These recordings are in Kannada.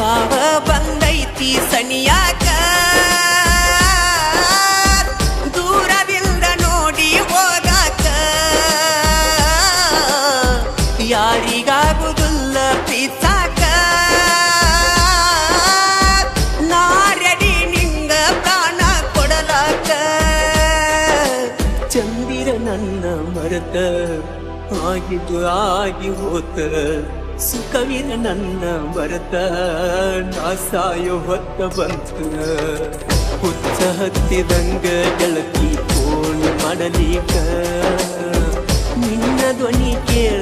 ಸಾವ ಬಂದೈತಿ ಸನಿಯಾಕ. ದೂರದಿಂದ ನೋಡಿ ಹೋಗಾಕ ಯಾರಿಗಾಗುದಿಲ್ಲ ಪ್ರೀತಾಕ ನಾರಡಿ ನಿಂಗ ಪ್ರಾಣ ಕೊಡಲಾಕ. ಚಂದಿರ ನನ್ನ ಮರತ, ಆಗಿದ್ದು ಆಗಿ ಹೋತ. ಸುಖವಿನ ನನ್ನ ಮರತ ನಾ ಸಾಯೋ ಹೊತ್ತ ಬಂತು. ಹುಚ್ಚ ಹತ್ತಿದಂಗ ಗೆಳತಿ ಫೋನ್ ಮಾಡಲೀಕ. ನಿನ್ನ ಧ್ವನಿ ಕೇಳದೆ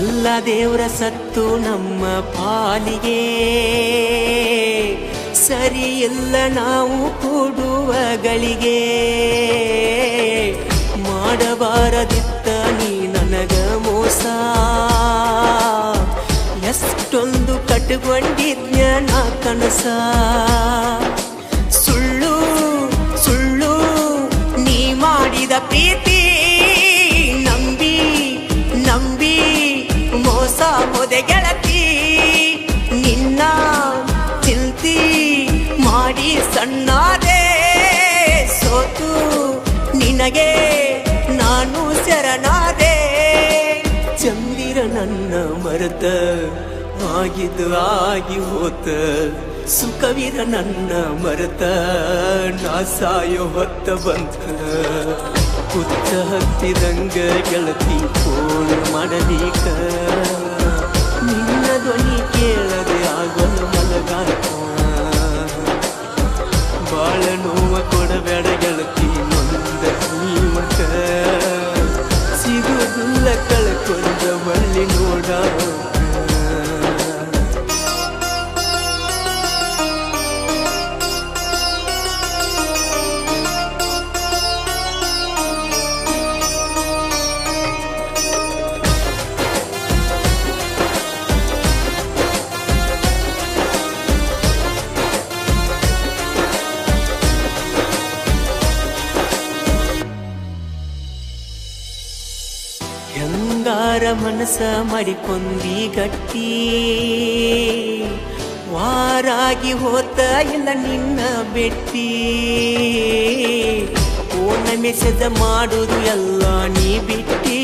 ಎಲ್ಲ ದೇವರ ಸತ್ತು ನಮ್ಮ ಪಾಲಿಗೆ. ಸರಿ ಎಲ್ಲ ನಾವು ಕೂಡುವಗಳಿಗೆ ಮಾಡಬಾರದಿತ್ತ ನೀ ನನಗ ಮೋಸ. ಎಷ್ಟೊಂದು ಕಟ್ಟುಕೊಂಡಿದ್ಯ ನಾ ಕನಸ. ಸುಳ್ಳು ಸುಳ್ಳು, ನೀ ಮಾಡಿದ ಪ್ರೀತಿ ನಾನು. ಚಂದಿರ ನನ್ನ ಮರತ, ಆಗಿದ್ದು ಆಗಿ ಹೋತ. ಸುಖವಿರ ನನ್ನ ಮರತ, ನಾ ಸಾಯೋ ಹೊತ್ತ ಬಂತ. ಹುಚ್ಚ ಹತ್ತಿದಂಗ ಗೆಳತಿ ಫೋನ್ ಮಾಡಲಿಕ. ನಿನ್ನ ಧ್ವನಿ ಕೇಳದೆ ಆಗಲು ಮಲಗಾಕ ಬಾಳ ನೋವ ಮನಸ ಮಡಿಕೊಂದಿ ಗಟ್ಟಿ. ವಾರಾಗಿ ಹೋತ ಇಲ್ಲ ನಿನ್ನ ಬೆಟ್ಟಿ. ಓನ ಮೆಸೇಜ್ ಮಾಡುದು ಎಲ್ಲ ನೀ ಬಿಟ್ಟಿ.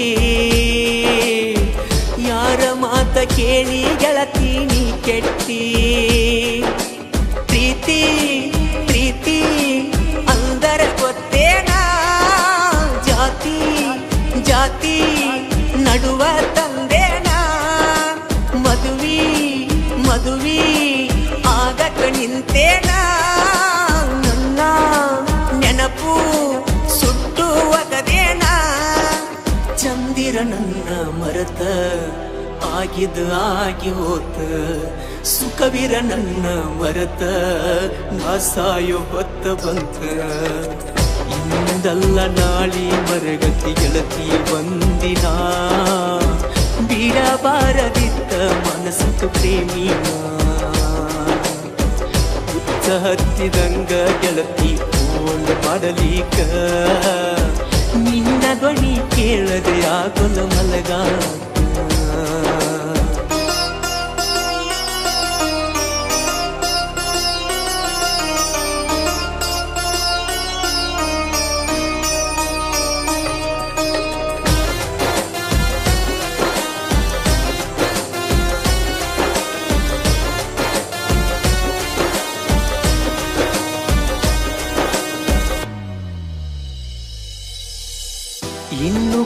ಯಾರ ಮಾತ ಕೇಳಿ ಗೆಳತಿ ನೀ ಕೆಟ್ಟಿ. ನನ್ನ ಮರತ, ಆಗಿದ ಆಗಿ ಹೋತ. ಸುಖವಿರ ನನ್ನ ಮರತ, ನಾ ಹೊತ್ತ ಬಂತ. ಇಂದಲ್ಲ ನಾಳಿ ಮರಗತಿ ಗೆಳತಿ ಬಂದಿನ. ಬಿಡಬಾರದಿತ್ತ ಮನಸ್ಸು ಪ್ರೇಮಿನ. ಉತ್ತ ಹತ್ತಿದಂಗ ಗೆಳತಿ ಫೋನ್ ಮಾಡಲಿಕ. ನಿನ್ನ ಧ್ವನಿ ಕೇಳದೆ ಆಗೊಲ್ಲ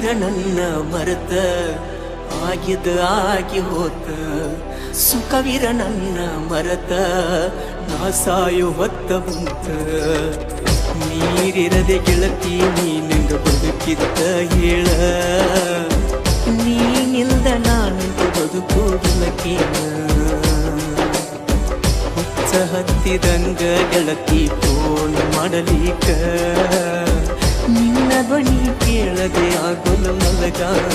ಚಂದಿರ ನನ್ನ ಮರೆತ ಆಗಿದ ಆಗಿ ಹೋತ. ಸುಖವಿರ ನನ್ನ ಮರೆತ ನಾ ಸಾಯು ಹೊತ್ತ ಬಂತ. ನೀರಿರದೆ ಗೆಳತಿ ನೀನಿಂದ ಬದುಕಿದ್ದ ಹೇಳ. ನೀನಿಂದ ನಾನು ಬದುಕುವುದಿಲ್ಲ ಕೇಳ ಹುಚ್ಚ ಹತ್ತಿದಂಗ ಗೆಳತಿ ಫೋನ್ ಮಾಡಲಿಕ ನಿನ್ನ ಧ್ವನಿ ಕೇಳದೆ ಆಗೋಲ ಮಲಗಾಕ.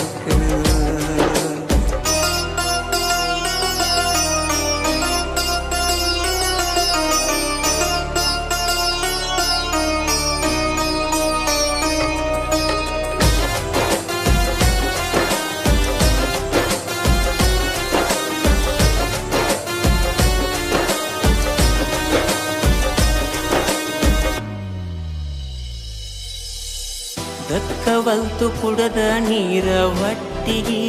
ದಕ್ಕವಲ್ತು ಕುಡದ ನೀರ ಹೊಟ್ಟಿಗೆ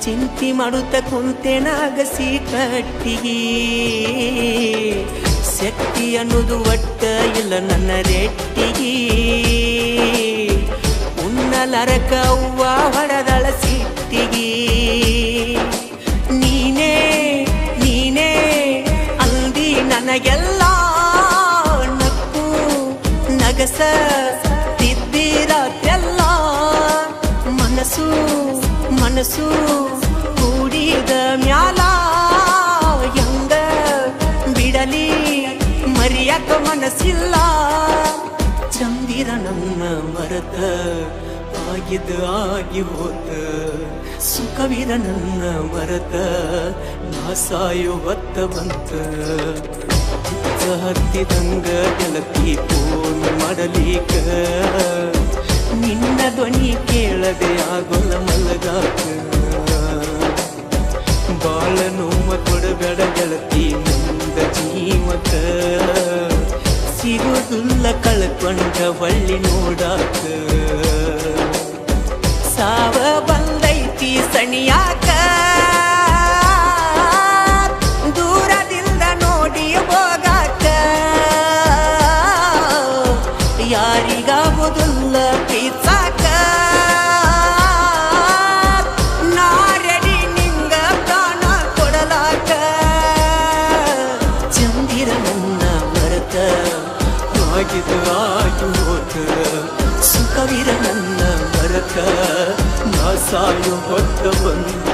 ಚಿಂತಿ ಮಾಡುತ್ತ ಕುಂತೆನಾಗಸಿ ಕಟ್ಟಿಗೆ ಶಕ್ತಿ ಅನ್ನೋದು ಒಟ್ಟ ಇಲ್ಲ ನನ್ನ ರೆಟ್ಟಿಗೆ. ಉನ್ನಲರಕ ಕವ್ವ ಹೊಡೆದಳ ಸಿಟ್ಟಿಗೆ. ನೀನೇ ನೀನೇ, ಅಂದಿ ನನಗೆಲ್ಲ ನಕ್ಕು ನಗಸ. ಮನಸ್ಸು ಕೂಡಿದ ಮ್ಯಾಲ ಹೆಂಗ ಬಿಡಲಿ? ಮರಿಯಕ ಮನಸ್ಸಿಲ್ಲ. ಚಂದಿರ ನನ್ನ ಮರತ ಆಗಿದ ಆಗಿ ಹೋತ. ಸುಖವಿರ ನನ್ನ ಮರತ, ನಾ ಸಾಯೋ ಬಂತ. ಹತ್ತಿದಂಗ ಗೆಳತಿ, ಫೋನ್ ಮಾಡಲಿಕ ನಿನ್ನ ಧ್ವನಿ ಕೇಳದೆ ಆಗೋಲ ಮಲಗಾಕ. ಬಾಳ ನೋವ ಕೊಡಬೇಡ ಗೆಳತಿ ಮುಂದ ಜೀವಕ. ಸಿಗುದಿಲ್ಲ ಕಳ್ಕೊಂಡ ಬಳ್ಳಿ ನೋಡಾಕ. ಸಾವ ಬಂದೈತಿ ಸಣಿಯಾಕ. ಆಗಿದ ಆಗಿ ಹೋತ ಸುಖವಿರ ನನ್ನ ಮರತ ನಾ ಸಾಯು ಹೊತ್ತ ಬಂತ